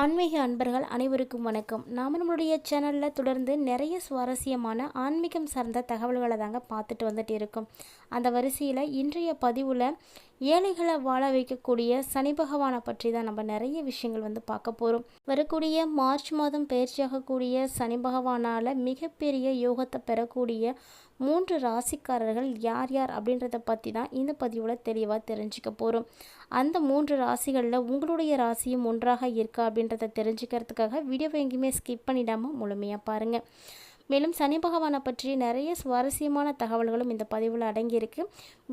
ஆன்மீக அன்பர்கள் அனைவருக்கும் வணக்கம். நாம் நம்மளுடைய சேனலில் தொடர்ந்து நிறைய சுவாரஸ்யமான ஆன்மீகம் சார்ந்த தகவல்களை தாங்க பார்த்துட்டு வந்துட்டு இருக்கோம். அந்த வரிசையில் இன்றைய பதிவில் ஏழைகளை வாழ வைக்கக்கூடிய சனி பகவானை பற்றி தான் நம்ம நிறைய விஷயங்கள் வந்து பார்க்க போகிறோம் வரக்கூடிய மார்ச் மாதம் பயிற்சியாகக்கூடிய சனி பகவானால் மிகப்பெரிய யோகத்தை பெறக்கூடிய மூன்று ராசிக்காரர்கள் யார் யார் அப்படின்றத பற்றி தான் இந்த பதிவில் தெளிவாக தெரிஞ்சுக்க போகிறோம் அந்த மூன்று ராசிகளில் உங்களுடைய ராசியும் ஒன்றாக இருக்கா அப்படின்றத தெரிஞ்சுக்கிறதுக்காக வீடியோவை எங்கேயுமே ஸ்கிப் பண்ணிடாமல் முழுமையாக பாருங்கள் மேலும் சனி பகவானை பற்றி நிறைய சுவாரஸ்யமான தகவல்களும் இந்த பதிவில் அடங்கியிருக்கு.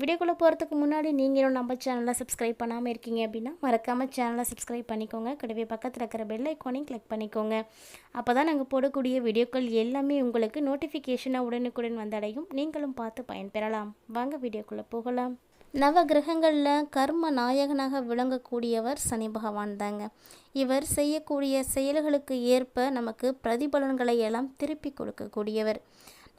வீடியோக்குள்ளே போகிறதுக்கு முன்னாடி நீங்களும் நம்ம சேனலை சப்ஸ்கிரைப் பண்ணாமல் இருக்கீங்க அப்படின்னா மறக்காமல் சேனலை சப்ஸ்கிரைப் பண்ணிக்கோங்க. கூடவே பக்கத்தில் இருக்கிற பெல் ஐக்கானையும் கிளிக் பண்ணிக்கோங்க. அப்போ தான் நாங்கள் போடக்கூடிய வீடியோக்கள் எல்லாமே உங்களுக்கு நோட்டிஃபிகேஷனாக உடனுக்குடன் வந்தடையும். நீங்களும் பார்த்து பயன்பெறலாம். வாங்க வீடியோக்குள்ளே போகலாம். நவ கிரகங்களில் கர்ம நாயகனாக விளங்கக்கூடியவர் சனி பகவான் தாங்க. இவர் செய்யக்கூடிய செயல்களுக்கு ஏற்ப நமக்கு பிரதிபலன்களை எல்லாம் திருப்பி கொடுக்கக்கூடியவர்.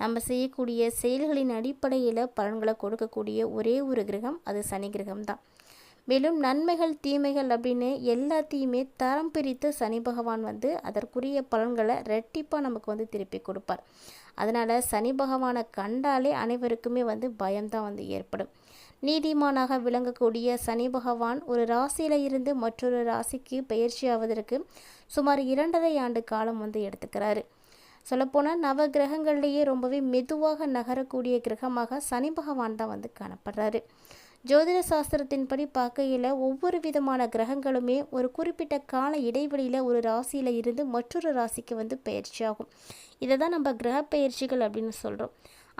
நம்ம செய்யக்கூடிய செயல்களின் அடிப்படையில் பலன்களை கொடுக்கக்கூடிய ஒரே ஒரு கிரகம் அது சனி கிரகம் தான். மேலும் நன்மைகள் தீமைகள் அப்படின்னு எல்லாத்தையுமே தரம் பிரித்து சனி பகவான் வந்து அதற்குரிய பலன்களை ரெட்டிப்பாக நமக்கு வந்து திருப்பி கொடுப்பார். அதனால் சனி பகவானை கண்டாலே அனைவருக்குமே வந்து பயம்தான் வந்து ஏற்படும். நீதிமானாக விளங்கக்கூடிய சனி பகவான் ஒரு ராசியில் இருந்து மற்றொரு ராசிக்கு பயிற்சி ஆவதற்கு சுமார் இரண்டரை ஆண்டு காலம் வந்து எடுத்துக்கிறாரு. சொல்லப்போனால் நவ கிரகங்கள்லேயே ரொம்பவே மெதுவாக நகரக்கூடிய கிரகமாக சனி பகவான் தான் வந்து காணப்படுறாரு. ஜோதிட சாஸ்திரத்தின்படி பார்க்கையில் ஒவ்வொரு விதமான கிரகங்களுமே ஒரு குறிப்பிட்ட கால இடைவெளியில் ஒரு ராசியில் இருந்து மற்றொரு ராசிக்கு வந்து பயிற்சி ஆகும் இதை தான் நம்ம கிரக பயிற்சிகள் அப்படின்னு சொல்கிறோம்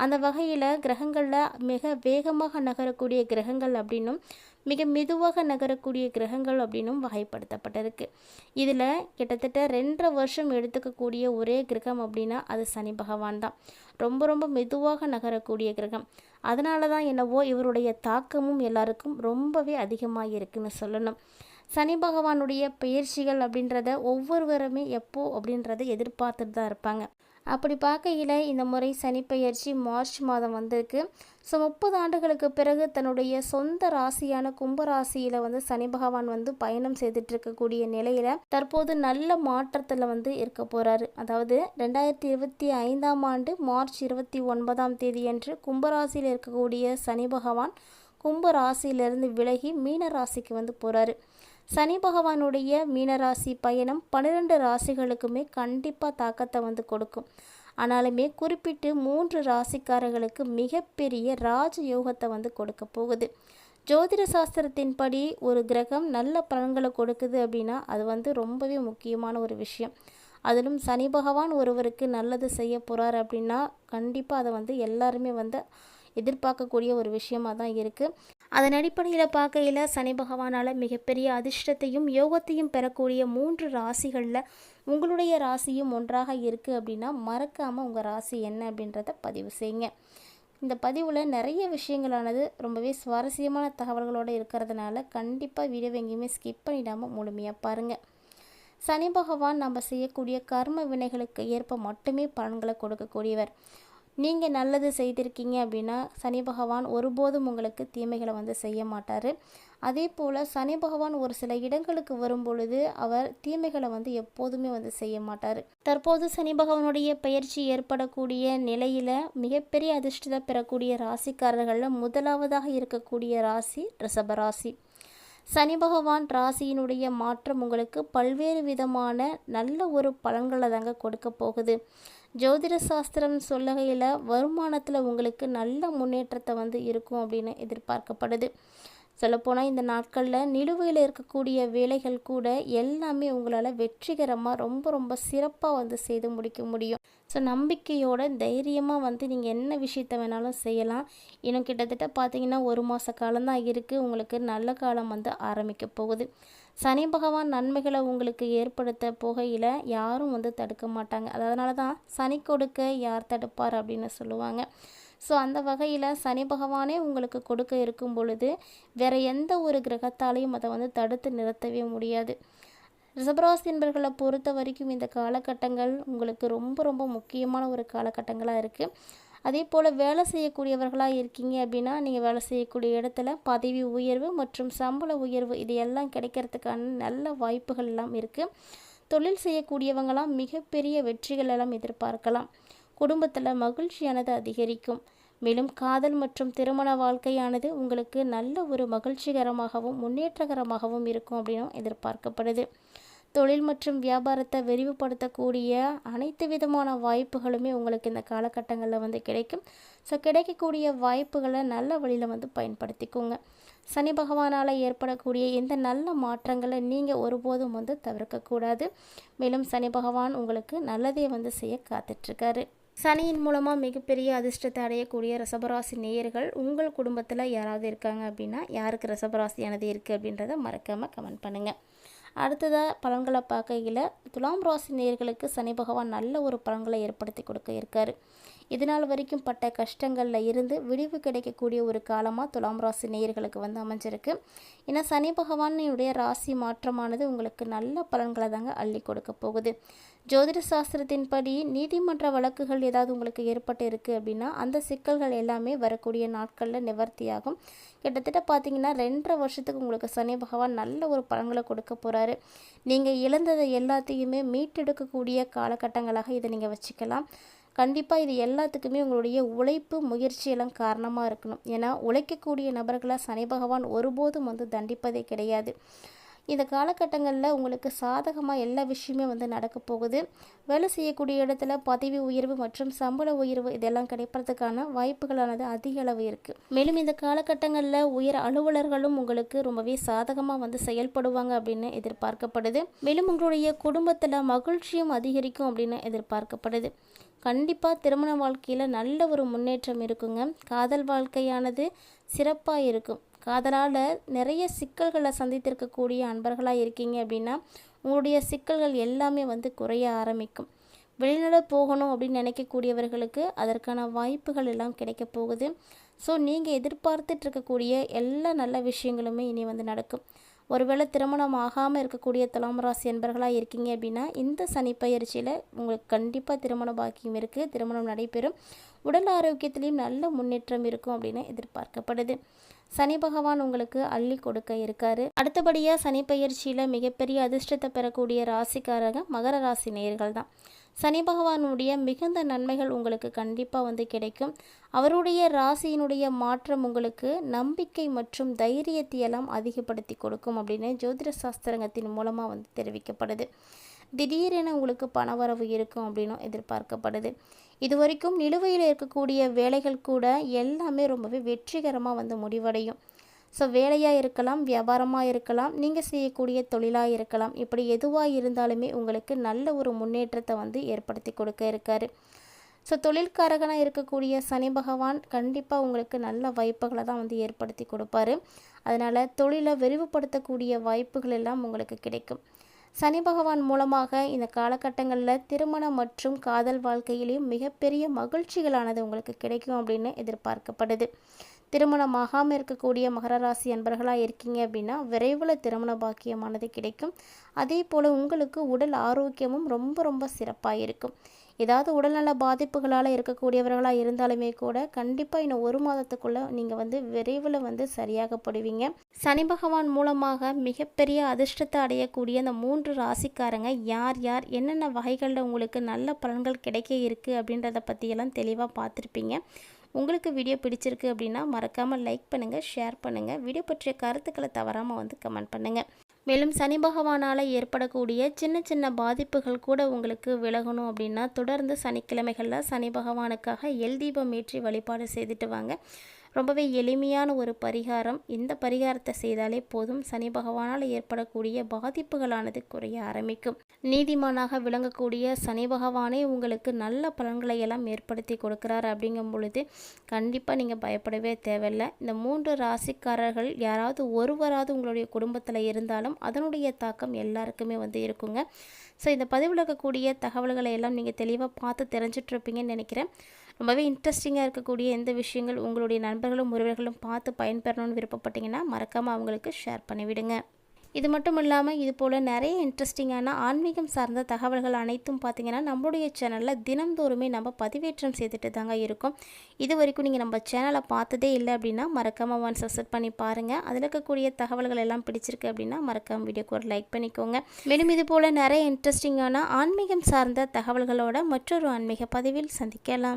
அந்த வகையில் கிரகங்களில் மிக வேகமாக நகரக்கூடிய கிரகங்கள் அப்படின்னும் மிக மெதுவாக நகரக்கூடிய கிரகங்கள் அப்படின்னும் வகைப்படுத்தப்பட்டிருக்கு. இதில் கிட்டத்தட்ட ரெண்டரை வருஷம் எடுத்துக்கக்கூடிய ஒரே கிரகம் அப்படின்னா அது சனி பகவான் தான். ரொம்ப ரொம்ப மெதுவாக நகரக்கூடிய கிரகம். அதனால தான் என்னவோ இவருடைய தாக்கமும் எல்லாருக்கும் ரொம்பவே அதிகமாக இருக்குன்னு சொல்லணும். சனி பகவானுடைய பயிற்சிகள் அப்படின்றத ஒவ்வொருவருமே எப்போ அப்படின்றத எதிர்பார்த்துட்டு தான் இருப்பாங்க. அப்படி பார்க்கையில் இந்த முறை சனிப்பெயர்ச்சி மார்ச் மாதம் வந்திருக்கு. ஸோ முப்பது ஆண்டுகளுக்கு பிறகு தன்னுடைய சொந்த ராசியான கும்பராசியில் வந்து சனி பகவான் வந்து பயணம் செய்துட்டு இருக்கக்கூடிய நிலையில் தற்போது நல்ல மாற்றத்தில் வந்து இருக்க போகிறாரு அதாவது ரெண்டாயிரத்தி இருபத்தி ஐந்தாம் ஆண்டு மார்ச் இருபத்தி ஒன்பதாம் தேதியன்று கும்பராசியில் இருக்கக்கூடிய சனி பகவான் கும்ப ராசியிலிருந்து விலகி மீன ராசிக்கு வந்து போகிறாரு சனி பகவானுடைய மீனராசி பயணம் பன்னிரெண்டு ராசிகளுக்குமே கண்டிப்பாக தாக்கத்தை வந்து கொடுக்கும். ஆனாலுமே குறிப்பிட்டு மூன்று ராசிக்காரர்களுக்கு மிகப்பெரிய ராஜ யோகத்தை வந்து கொடுக்க போகுது. ஜோதிட சாஸ்திரத்தின்படி ஒரு கிரகம் நல்ல பலன்களை கொடுக்குது அப்படின்னா அது வந்து ரொம்பவே முக்கியமான ஒரு விஷயம். அதிலும் சனி பகவான் ஒருவருக்கு நல்லது செய்ய போகிறார் அப்படின்னா கண்டிப்பாக அதை வந்து எல்லாருமே வந்து எதிர்பார்க்கக்கூடிய ஒரு விஷயமாக தான் இருக்குது அதன் அடிப்படையில் பார்க்கையில் சனி பகவானால் மிகப்பெரிய அதிர்ஷ்டத்தையும் யோகத்தையும் பெறக்கூடிய மூன்று ராசிகளில் உங்களுடைய ராசியும் ஒன்றாக இருக்குது அப்படின்னா மறக்காமல் உங்கள் ராசி என்ன அப்படின்றத பதிவு செய்யுங்க. இந்த பதிவில் நிறைய விஷயங்களானது ரொம்பவே சுவாரஸ்யமான தகவல்களோடு இருக்கிறதுனால கண்டிப்பாக வீடியோ எங்கேயுமே ஸ்கிப் பண்ணிடாமல் முழுமையாக பாருங்கள் சனி பகவான் நம்ம செய்யக்கூடிய கர்ம வினைகளுக்கு ஏற்ப மட்டுமே பலன்களை கொடுக்கக்கூடியவர். நீங்கள் நல்லது செய்திருக்கீங்க அப்படின்னா சனி பகவான் ஒருபோதும் உங்களுக்கு தீமைகளை வந்து செய்ய மாட்டார். அதே போல் சனி பகவான் ஒரு சில இடங்களுக்கு வரும் பொழுது அவர் தீமைகளை வந்து எப்போதுமே வந்து செய்ய மாட்டார். தற்போது சனி பகவானுடைய பயிற்சி ஏற்படக்கூடிய நிலையில் மிகப்பெரிய அதிர்ஷ்டத்தை பெறக்கூடிய ராசிக்காரர்களில் முதலாவதாக இருக்கக்கூடிய ராசி ரிஷபராசி. சனி பகவான் ராசியினுடைய மாற்றம் உங்களுக்கு பல்வேறு விதமான நல்ல ஒரு பலன்களை தாங்க கொடுக்க போகுது. ஜோதிட சாஸ்திரம் சொல்லுகையில் வருமானத்தில் உங்களுக்கு நல்ல முன்னேற்றத்தை வந்து இருக்கும் அப்படின்னு எதிர்பார்க்கப்படுது. சொல்லப்போனால் இந்த நாட்களில் நிலுவையில் இருக்கக்கூடிய வேலைகள் கூட எல்லாமே உங்களால் வெற்றிகரமாக ரொம்ப ரொம்ப சிறப்பாக வந்து செய்து முடிக்க முடியும். ஸோ நம்பிக்கையோட தைரியமாக வந்து நீங்கள் என்ன விஷயத்த வேணாலும் செய்யலாம். இன்னும் கிட்டத்தட்ட பார்த்தீங்கன்னா ஒரு மாத காலம்தான் இருக்குது உங்களுக்கு நல்ல காலம் வந்து ஆரம்பிக்க போகுது. சனி பகவான் நன்மைகளை உங்களுக்கு ஏற்படுத்த போகையில் யாரும் வந்து தடுக்க மாட்டாங்க. அதனால தான் சனி கொடுக்க யார் தடுப்பார் அப்படின்னு சொல்லுவாங்க. ஸோ அந்த வகையில் சனி பகவானே உங்களுக்கு கொடுக்க இருக்கும் பொழுது வேறு எந்த ஒரு கிரகத்தாலையும் அதை வந்து தடுத்து நிறுத்தவே முடியாது. ரிஷபராசி என்பர்களை பொறுத்த வரைக்கும் இந்த காலகட்டங்கள் உங்களுக்கு ரொம்ப ரொம்ப முக்கியமான ஒரு காலகட்டங்களாக இருக்குது. அதே போல் வேலை செய்யக்கூடியவர்களாக இருக்கீங்க அப்படின்னா நீங்கள் வேலை செய்யக்கூடிய இடத்துல பதவி உயர்வு மற்றும் சம்பள உயர்வு இது எல்லாம் கிடைக்கிறதுக்கான நல்ல வாய்ப்புகள் எல்லாம் இருக்குது. தொழில் செய்யக்கூடியவங்களாம் மிகப்பெரிய வெற்றிகள் எல்லாம் எதிர்பார்க்கலாம். குடும்பத்தில் மகிழ்ச்சியானது அதிகரிக்கும். மேலும் காதல் மற்றும் திருமண வாழ்க்கையானது உங்களுக்கு நல்ல ஒரு மகிழ்ச்சிகரமாகவும் முன்னேற்றகரமாகவும் இருக்கும் அப்படின்னும் எதிர்பார்க்கப்படுது. தொழில் மற்றும் வியாபாரத்தை விரிவுபடுத்தக்கூடிய அனைத்து விதமான வாய்ப்புகளுமே உங்களுக்கு இந்த காலகட்டங்களில் வந்து கிடைக்கும். ஸோ கிடைக்கக்கூடிய வாய்ப்புகளை நல்ல வழியில் வந்து பயன்படுத்திக்கோங்க. சனி பகவானால் ஏற்படக்கூடிய இந்த நல்ல மாற்றங்களை நீங்கள் ஒருபோதும் வந்து தவிர்க்கக்கூடாது. மேலும் சனி பகவான் உங்களுக்கு நல்லதே வந்து செய்ய காத்துட்ருக்காரு. சனியின் மூலமாக மிகப்பெரிய அதிர்ஷ்டத்தை அடையக்கூடிய ரசபராசி நேயர்கள் உங்கள் குடும்பத்தில் யாராவது இருக்காங்க அப்படின்னா யாருக்கு ரசபராசியானது இருக்குது அப்படின்றத மறக்காமல் கமெண்ட் பண்ணுங்கள் அடுத்ததாக பலன்களை பார்க்கையில் துலாம் ராசி நேயர்களுக்கு சனி பகவான் நல்ல ஒரு பலன்களை ஏற்படுத்தி கொடுக்க இருக்காரு. இதனால் வரைக்கும் பட்ட கஷ்டங்களில் இருந்து விடிவு கிடைக்கக்கூடிய ஒரு காலமாக துலாம் ராசி நேயர்களுக்கு வந்து அமைஞ்சிருக்கு. ஏன்னா சனி பகவானுடைய ராசி மாற்றமானது உங்களுக்கு நல்ல பலன்களை தாங்க அள்ளி கொடுக்க போகுது. ஜோதிட சாஸ்திரத்தின்படி நீதிமன்ற வழக்குகள் ஏதாவது உங்களுக்கு ஏற்பட்டு இருக்குது அப்படின்னா அந்த சிக்கல்கள் எல்லாமே வரக்கூடிய நாட்களில் நிவர்த்தியாகும். கிட்டத்தட்ட பார்த்தீங்கன்னா ரெண்டரை வருஷத்துக்கு உங்களுக்கு சனி பகவான் நல்ல ஒரு பலன்களை கொடுக்க போகிறாரு நீங்கள் இழந்ததை எல்லாத்தையுமே மீட்டெடுக்கக்கூடிய காலகட்டங்களாக இதை நீங்கள் வச்சுக்கலாம். கண்டிப்பாக இது எல்லாத்துக்குமே உங்களுடைய உழைப்பு முயற்சியெல்லாம் காரணமாக இருக்கணும். ஏன்னா உழைக்கக்கூடிய நபர்களை சனி பகவான் ஒருபோதும் வந்து தண்டிப்பதே கிடையாது. இந்த காலகட்டங்களில் உங்களுக்கு சாதகமாக எல்லா விஷயமே வந்து நடக்க போகுது. வேலை செய்யக்கூடிய இடத்துல பதவி உயர்வு மற்றும் சம்பள உயர்வு இதெல்லாம் கிடைப்பதற்கான வாய்ப்புகளானது அதிக அளவு இருக்குது மேலும் இந்த காலகட்டங்களில் உயர் அலுவலர்களும் உங்களுக்கு ரொம்பவே சாதகமாக வந்து செயல்படுவாங்க அப்படின்னு எதிர்பார்க்கப்படுது. மேலும் உங்களுடைய குடும்பத்தில் மகிழ்ச்சியும் அதிகரிக்கும் அப்படின்னு எதிர்பார்க்கப்படுது. கண்டிப்பாக திருமண வாழ்க்கையில் நல்ல ஒரு முன்னேற்றம் இருக்குங்க. காதல் வாழ்க்கையானது சிறப்பாக இருக்கும். காதலால் நிறைய சிக்கல்களை சந்தித்திருக்கக்கூடிய அன்பர்களாக இருக்கீங்க அப்படின்னா உங்களுடைய சிக்கல்கள் எல்லாமே வந்து குறைய ஆரம்பிக்கும். வெளிநாடு போகணும் அப்படின்னு நினைக்கக்கூடியவர்களுக்கு அதற்கான வாய்ப்புகள் எல்லாம் கிடைக்க போகுது. ஸோ நீங்கள் எதிர்பார்த்துட்டு இருக்கக்கூடிய எல்லா நல்ல விஷயங்களுமே இனி வந்து நடக்கும். ஒருவேளை திருமணம் ஆகாமல் இருக்கக்கூடிய துலாம் ராசி என்பர்களாக இருக்கீங்க அப்படின்னா இந்த சனி பயிற்சியில் உங்களுக்கு கண்டிப்பாக திருமண பாக்கியம் இருக்குது திருமணம் நடைபெறும். உடல் ஆரோக்கியத்திலையும் நல்ல முன்னேற்றம் இருக்கும் அப்படின்னு எதிர்பார்க்கப்படுது. சனி பகவான் உங்களுக்கு அள்ளி கொடுக்க இருக்காரு. அடுத்தபடியாக சனி பயிற்சியில் மிகப்பெரிய அதிர்ஷ்டத்தை பெறக்கூடிய ராசிக்காரங்க மகர ராசி நேர்கள் தான். சனி பகவானுடைய மிகுந்த நன்மைகள் உங்களுக்கு கண்டிப்பாக வந்து கிடைக்கும். அவருடைய ராசியினுடைய மாற்றம் உங்களுக்கு நம்பிக்கை மற்றும் தைரியத்தையெல்லாம் அதிகப்படுத்தி கொடுக்கும் அப்படின்னு ஜோதிட சாஸ்திரங்கத்தின் மூலமாக வந்து தெரிவிக்கப்படுது. திடீரென உங்களுக்கு பணவரவு இருக்கும் அப்படின்னும் எதிர்பார்க்கப்படுது. இது வரைக்கும் நிலுவையில் இருக்கக்கூடிய வேலைகள் கூட எல்லாமே ரொம்பவே வெற்றிகரமாக வந்து முடிவடையும். ஸோ வேலையாக இருக்கலாம் வியாபாரமாக இருக்கலாம் நீங்கள் செய்யக்கூடிய தொழிலாக இருக்கலாம். இப்படி எதுவாக இருந்தாலுமே உங்களுக்கு நல்ல ஒரு முன்னேற்றத்தை வந்து ஏற்படுத்தி கொடுக்க இருக்காரு. ஸோ தொழில்காரகனாக இருக்கக்கூடிய சனி பகவான் கண்டிப்பாக உங்களுக்கு நல்ல வாய்ப்புகளை தான் வந்து ஏற்படுத்தி கொடுப்பாரு. அதனால் தொழிலை விரிவுபடுத்தக்கூடிய வாய்ப்புகள் எல்லாம் உங்களுக்கு கிடைக்கும். சனி பகவான் மூலமாக இந்த காலகட்டங்களில் திருமணம் மற்றும் காதல் வாழ்க்கையிலையும் மிகப்பெரிய மகிழ்ச்சிகளானது உங்களுக்கு கிடைக்கும் அப்படின்னு எதிர்பார்க்கப்படுது. திருமணம் ஆகாமல் இருக்கக்கூடிய மகர ராசி அன்பர்களாக இருக்கீங்க அப்படின்னா விரைவில் திருமண பாக்கியமானது கிடைக்கும். அதே போல் உங்களுக்கு உடல் ஆரோக்கியமும் ரொம்ப ரொம்ப சிறப்பாக இருக்கும். ஏதாவது உடல்நல பாதிப்புகளால் இருக்கக்கூடியவர்களாக இருந்தாலுமே கூட கண்டிப்பாக இன்னும் ஒரு மாதத்துக்குள்ளே நீங்கள் வந்து விரைவில் வந்து சரியாகப்படுவீங்க சனி பகவான் மூலமாக மிகப்பெரிய அதிர்ஷ்டத்தை அடையக்கூடிய அந்த மூன்று ராசிக்காரங்க யார் யார் என்னென்ன வகைகளில் உங்களுக்கு நல்ல பலன்கள் கிடைக்க இருக்குது அப்படின்றத பற்றியெல்லாம் தெளிவாக பார்த்துருப்பீங்க. உங்களுக்கு வீடியோ பிடிச்சிருக்கு அப்படின்னா மறக்காமல் லைக் பண்ணுங்கள் ஷேர் பண்ணுங்கள் வீடியோ பற்றிய கருத்துக்களை தவறாமல் வந்து கமெண்ட் பண்ணுங்கள் மேலும் சனி பகவானால் ஏற்படக்கூடிய சின்ன சின்ன பாதிப்புகள் கூட உங்களுக்கு விலகணும் அப்படின்னா தொடர்ந்து சனிக்கிழமைகளில் சனி பகவானுக்காக எல் தீபம் ஏற்றி வழிபாடு செய்துட்டு வாங்க. ரொம்பவே எளிமையான ஒரு பரிகாரம். இந்த பரிகாரத்தை செய்தாலே போதும். சனி பகவானால் ஏற்படக்கூடிய பாதிப்புகளானது குறைய ஆரம்பிக்கும். நீதிமானாக விளங்கக்கூடிய சனி பகவானே உங்களுக்கு நல்ல பலன்களை எல்லாம் ஏற்படுத்தி கொடுக்குறாரு அப்படிங்கும் பொழுது கண்டிப்பாக நீங்கள் பயப்படவே தேவையில்லை. இந்த மூன்று ராசிக்காரர்கள் யாராவது ஒருவராவது உங்களுடைய குடும்பத்தில் இருந்தாலும் அதனுடைய தாக்கம் எல்லாருக்குமே வந்து இருக்குங்க. ஸோ இந்த பதிவில் இருக்கக்கூடிய தகவல்களை எல்லாம் நீங்கள் தெளிவாக பார்த்து தெரிஞ்சிட்ருப்பீங்கன்னு நினைக்கிறேன். ரொம்பவே இன்ட்ரெஸ்டிங்காக இருக்கக்கூடிய எந்த விஷயங்கள் உங்களுடைய நண்பர்களும் உறவினர்களும் பார்த்து பயன்பெறணும்னு விருப்பப்பட்டீங்கன்னா மறக்காமல் அவங்களுக்கு ஷேர் பண்ணிவிடுங்க. இது மட்டும் இல்லாமல் இது போல் நிறைய இன்ட்ரெஸ்டிங்கான ஆன்மீகம் சார்ந்த தகவல்கள் அனைத்தும் பார்த்திங்கன்னா நம்மளுடைய சேனலில் தினந்தோறுமே நம்ம பதிவேற்றம் செய்துட்டு தாங்க இருக்கும். இது வரைக்கும் நீங்கள் நம்ம சேனலை பார்த்ததே இல்லை அப்படின்னா மறக்காமல் ஒன் சப்ஸ்கிரைப் பண்ணி பாருங்கள் அதில் இருக்கக்கூடிய தகவல்கள் எல்லாம் பிடிச்சிருக்கு அப்படின்னா மறக்காம வீடியோக்கு ஒரு லைக் பண்ணிக்கோங்க. மேலும் இது போல் நிறைய இன்ட்ரெஸ்டிங்கான ஆன்மீகம் சார்ந்த தகவல்களோட மற்றொரு ஆன்மீக பதிவில் சந்திக்கலாம்.